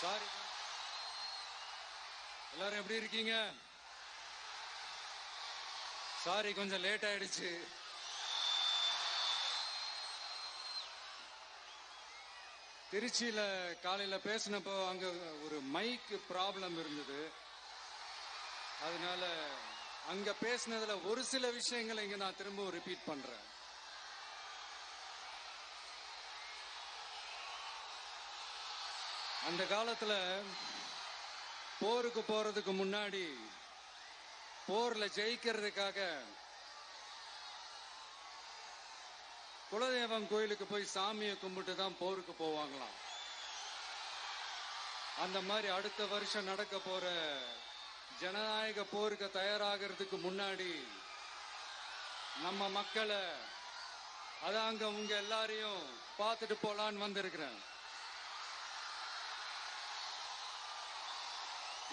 Sorry எல்லாரும் எப்படி இருக்கீங்க? சாரி கொஞ்சம் லேட் ஆயிடுச்சு. திருச்சியில காலையில பேசினப்போ அங்க ஒரு மைக் ப்ராப்ளம் இருந்தது. அதனால அங்க பேசினதுல ஒரு சில விஷயங்களை இங்க நான் திரும்பவும் ரிப்பீட் பண்றேன். அந்த காலத்துல போருக்கு போறதுக்கு முன்னாடி போர்ல ஜெயிக்கிறதுக்காக குலதெய்வம் கோயிலுக்கு போய் சாமியை கும்பிட்டு தான் போருக்கு போவாங்களாம். அந்த மாதிரி அடுத்த வருஷம் நடக்க போற ஜனநாயக போருக்கு தயாராகிறதுக்கு முன்னாடி நம்ம மக்களை அதான் அங்க உங்க எல்லாரையும் பார்த்துட்டு போலான்னு வந்திருக்கிறேன்.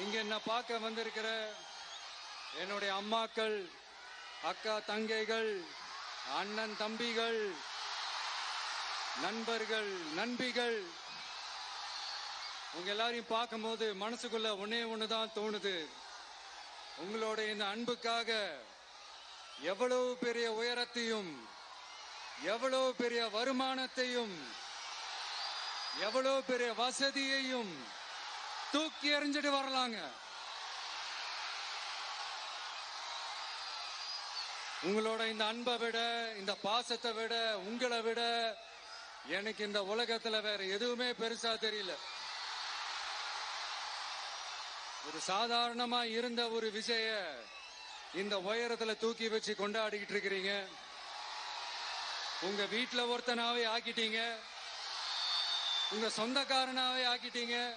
இங்க என்ன பார்க்க வந்திருக்கிற என்னுடைய அம்மாக்கள் அக்கா தங்கைகள் அண்ணன் தம்பிகள் நண்பர்கள் நண்பிகள் உங்க எல்லாரையும் பார்க்கும்போது மனசுக்குள்ள ஒன்னே ஒண்ணுதான் தோணுது. உங்களோட இந்த அன்புக்காக எவ்வளவு பெரிய உயரத்தையும் எவ்வளவு பெரிய வருமானத்தையும் எவ்வளவு பெரிய வசதியையும் தூக்கி எறிஞ்சிட்டு வரலாங்க. உங்களோட இந்த அன்பை விட இந்த பாசத்தை விட உங்களை விட எனக்கு இந்த உலகத்துல வேற எதுவுமே பெருசா தெரியல. ஒரு சாதாரணமா இருந்த ஒரு விஜய இந்த உயரத்துல தூக்கி வச்சு கொண்டாடிக்கிட்டு இருக்கிறீங்க. உங்க வீட்டுல ஒருத்தனாவே ஆக்கிட்டீங்க. உங்க சொந்தக்காரனாவே ஆக்கிட்டீங்க.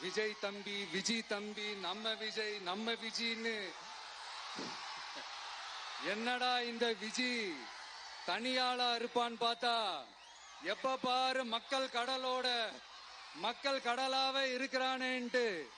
விஜய் தம்பி விஜய் தம்பி நம்ம விஜய் நம்ம விஜின்னு. என்னடா இந்த விஜி? தனியாளா இருப்பான்னு பார்த்தா எப்ப பாரு மக்கள் கடலோட மக்கள் கடலாவே இருக்கிறானேன்ட்டு.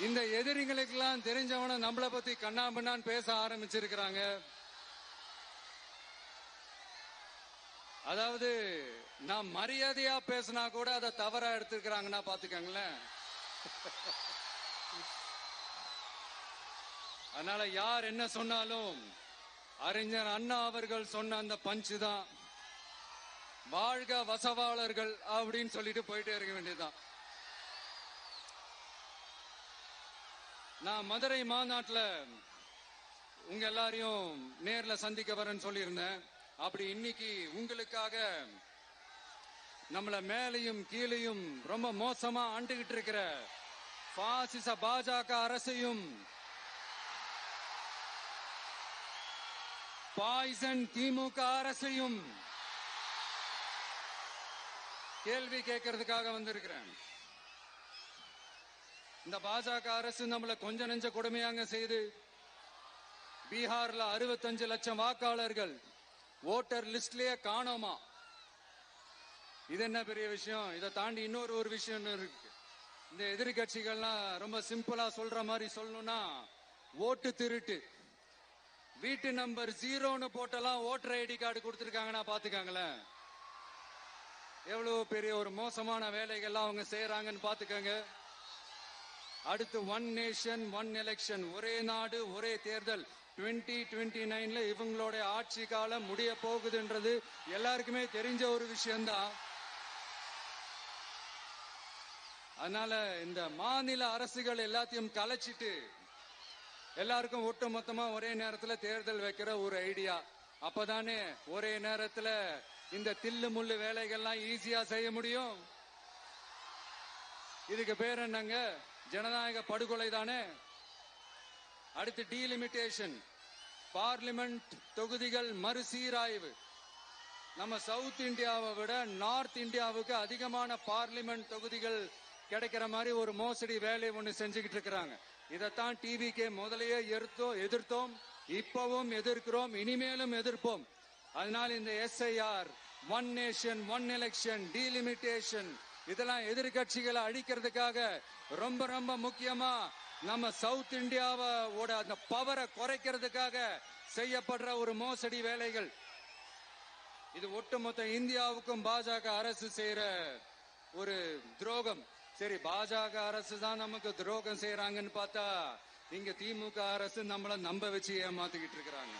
இந்த எதிரிகளுக்கெல்லாம் தெரிஞ்சவன நம்மளை பத்தி கண்ணாமண்ணான்னு பேச ஆரம்பிச்சிருக்கிறாங்க. அதாவது நான் மரியாதையா பேசினா கூட அதை தவறா எடுத்துக்கிறாங்கன்னா பாத்துக்கங்களேன். அதனால யார் என்ன சொன்னாலும் அறிஞர் அண்ணா அவர்கள் சொன்ன அந்த பஞ்சு தான். வாழ்க வசவாளர்கள் அப்படின்னு சொல்லிட்டு போயிட்டே இருக்க வேண்டியதுதான். நான் மதுரை மாநாட்டில் உங்க எல்லாரையும் நேர்ல சந்திக்க வரேன்னு சொல்லியிருந்தேன். அப்படி இன்னைக்கு உங்களுக்காக நம்மள மேலையும் கீழையும் ரொம்ப மோசமா ஆண்டுகிட்டு இருக்கிற பாசிச பாஜக அரசையும் பாய்சன் திமுக அரசையும் கேள்வி கேட்கறதுக்காக வந்திருக்கிறேன். இந்த பாஜக அரசு நம்மள கொஞ்ச நெஞ்ச கொடுமையாங்க செய்து பீகார்ல அறுபத்தஞ்சு லட்சம் வாக்காளர்கள் ஓட்டர் லிஸ்ட்லயே காணோமா? இது என்ன பெரிய விஷயம்? இதை தாண்டி இன்னொரு ஒரு விஷயம் இருக்கு. இந்த எதிர்கட்சிகள்லாம் ரொம்ப சிம்பிளா சொல்ற மாதிரி சொல்லணும்னா ஓட்டு திருட்டு. வீட்டு நம்பர் ஜீரோன்னு போட்டெல்லாம் ஓட்டர் ஐடி கார்டு கொடுத்துருக்காங்கன்னா பாத்துக்காங்களேன் எவ்வளவு பெரிய ஒரு மோசமான வேலைகள்லாம் அவங்க செய்யறாங்கன்னு பாத்துக்கோங்க அடுத்து ஒன் நேஷன் ஒன் எலெக்ஷன் ஒரே நாடு ஒரே தேர்தல். 2029 டுவெண்ட்டி நைன்ல இவங்களோட ஆட்சி காலம் முடிய போகுதுன்றது எல்லாருக்குமே தெரிஞ்ச ஒரு விஷயம்தான். அதனால இந்த மாநில அரசுகள் எல்லாத்தையும் கலைச்சிட்டு எல்லாருக்கும் ஒட்டு மொத்தமா ஒரே நேரத்துல தேர்தல் வைக்கிற ஒரு ஐடியா. அப்பதானே ஒரே நேரத்துல இந்த தில்லு முள்ளு வேலைகள்லாம் ஈஸியா செய்ய முடியும். இதுக்கு பேர் என்னங்க? ஜனநாயக படுகொலை தானே? அடுத்து டீலிமிட்டேஷன் பார்லிமெண்ட் தொகுதிகள் மறுசீராய்வு. நம்ம சவுத் இந்தியாவை விட நார்த் இந்தியாவுக்கு அதிகமான பார்லிமெண்ட் தொகுதிகள் கிடைக்கிற மாதிரி ஒரு மோசடி வேலையை ஒண்ணு செஞ்சுக்கிட்டு இருக்கிறாங்க. இதைத்தான் டிவிக்கே முதலையே எதிர்த்தோம் எதிர்த்தோம் இப்பவும் எதிர்க்கிறோம் இனிமேலும் எதிர்ப்போம். அதனால இந்த SIR one nation one election delimitation இதெல்லாம் எதிர்கட்சிகளை அழிக்கிறதுக்காக ரொம்ப ரொம்ப முக்கியமா நம்ம சவுத் இந்தியாவோட அந்த பவரை குறைக்கிறதுக்காக செய்யப்படுற ஒரு மோசடி வேலைகள். இது ஒட்டுமொத்த இந்தியாவுக்கும் பாஜக அரசு செய்யற ஒரு துரோகம். சரி பாஜக அரசு தான் நமக்கு துரோகம் செய்யறாங்கன்னு பார்த்தா இங்க திமுக அரசு நம்மள நம்ப வச்சு ஏமாத்திக்கிட்டு இருக்கிறாங்க.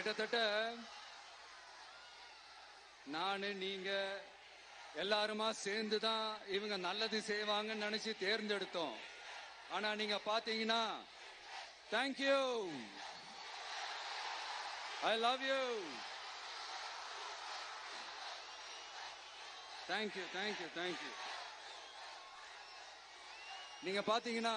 கிட்டத்தட்ட நானு நீங்க எல்லாருமா சேர்ந்து தான் இவங்க நல்லது செய்வாங்கன்னு நினைச்சு தேர்ந்தெடுத்தோம். ஆனா நீங்க பாத்தீங்கன்னா thank you I love you thank you thank you thank you நீங்க பாத்தீங்கன்னா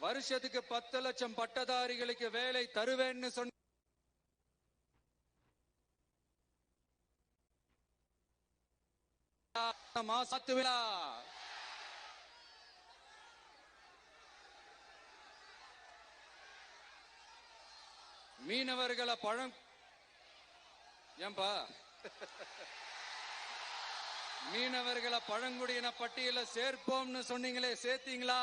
வருஷத்துக்கு பத்து லட்சம் பட்டதாரிகளுக்கு வேலை தருவேன்னு சொன்ன மாசத்து விழா. மீனவர்களை பழம் ஏன்பா? மீனவர்களை பழங்குடியின பட்டியல சேர்ப்போம்னு சொன்னீங்களே சேர்த்தீங்களா?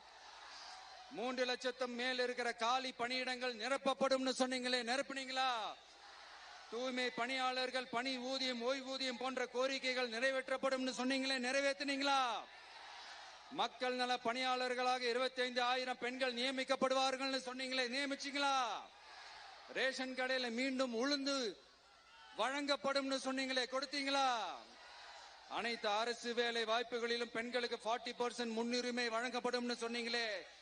மூன்று லட்சத்தும் மேல் இருக்கிற காலி பணியிடங்கள் நிரப்பப்படும் சொன்னீங்களே நிரப்புனீங்களா? தூய்மை பணியாளர்கள் பணி ஊதியம் ஓய்வூதியம் போன்ற கோரிக்கைகள் நிறைவேற்றப்படும் சொன்னீங்களே நிறைவேற்றினீங்களா? மக்கள் நல பணியாளர்களாக இருபத்தி ஐந்து ஆயிரம் பெண்கள் நியமிக்கப்படுவார்கள் சொன்னீங்களே நியமிச்சீங்களா? ரேஷன் கடையில மீண்டும் உளுந்து வழங்கப்படும் சொன்னீங்களே கொடுத்தீங்களா? அனைத்து அரசு வேலை வாய்ப்புகளிலும் பெண்களுக்கு ஃபார்ட்டி பர்சன்ட் முன்னுரிமை வழங்கப்படும் சொன்னீங்களே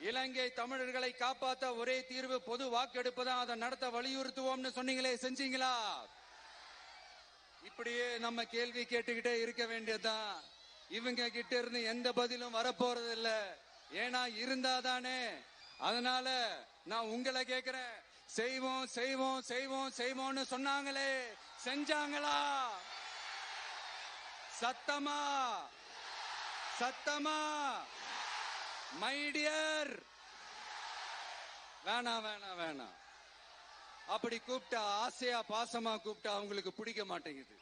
இலங்கை தமிழர்களை காப்பாத்த ஒரே தீர்வு பொது வாக்கெடுப்பு தான் அதை நடத்த வலியுறுத்துவோம்னு சொன்னீங்களே செஞ்சீங்களா? இப்படியே நம்ம கேள்வி கேட்டுக்கிட்டே இருக்க வேண்டியதுதான். இவங்க கிட்ட இருந்து எந்த பதிலும் வரப்போறது இல்ல ஏன்னா இருந்தாதானே. அதனால நான் உங்களை கேக்குறேன். செய்வோம் செய்வோம் செய்வோம் செய்வோம்னு சொன்னாங்களே. செஞ்சாங்களா? சத்தமா? சத்தமா? மை டியர் வேணாம் வேணாம் வேணாம் அப்படி கூப்பிட்டா ஆசையா பாசமா கூப்பிட்டா அவங்களுக்கு பிடிக்க மாட்டேங்குது.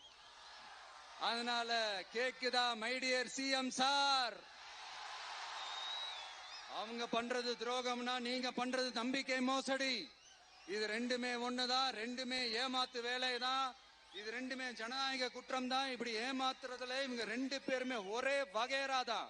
அதனால கேக்குதா மைடியர் சிஎம் சார் அவங்க பண்றது துரோகம்னா நீங்க பண்றது நம்பிக்கை மோசடி. இது ரெண்டுமே ஒண்ணுதான் ரெண்டுமே ஏமாத்து வேலைதான். இது ரெண்டுமே ஜனநாயக குற்றம் தான் இப்படி ஏமாத்துறதுல இவங்க ரெண்டு பேருமே ஒரே வகையறா தான்